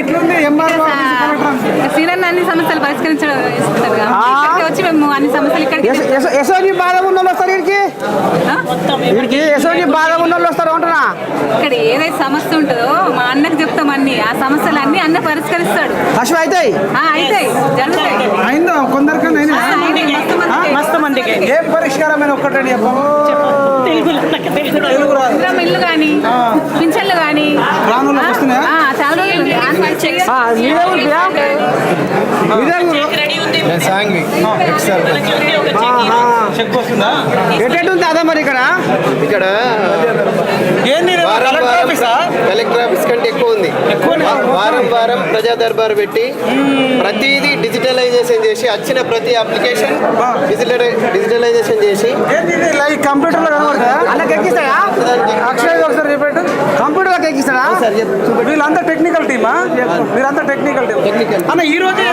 ఇట్లుంది MRO senior అన్ని సమస్యలు పరిష్కరించడం. ఇక్కడికి వచ్చి మేము అన్ని సమస్యలు ఇక్కడికి ఎసోజీ బాధ ఉన్న వాళ్ళు వస్తారు బాధ ఉన్న వాళ్ళు వస్తారు అంటున్నా. ఇక్కడ ఏదైతే సమస్య ఉంటుందో మా అన్నకు చెప్తాం అన్ని. ఆ సమస్యలు అన్ని అన్న పరిష్కరిస్తాడు. పశువు అవుతాయి ఆ, అవుతాయి జరుగుతాయి. అయిందా? కొందరికన్నా. మస్తు మందికి. ఏం పరిష్కారమైన ఒక్కటండి తెలుగు రాదు. తెలుగు రాదు. ఇందిరమ్మ ఇల్లు కానీ పింఛన్లు అదే మరి ఇక్కడ? ఇక్కడ కలెక్టర్ వారం ఆఫీసా? కంటే ఎక్కువ ఉంది. వారం వారం ప్రజా దర్బార్ పెట్టి ప్రతిదీ డిజిటలైజేషన్ చేసి వచ్చిన ప్రతి అప్లికేషన్ డిజిటల్ డిజిటలైజేషన్ చేసి. కంప్యూటర్లో కనబడతా? ఎక్కిస్తాయా కంప్యూటర్లోకి ఎక్కిస్తాడా వీళ్ళంతా టెక్నికల్ టీమా వీళ్ళంతా టెక్నికల్ టీమ్ టెక్నికల్ అన్న ఈ రోజే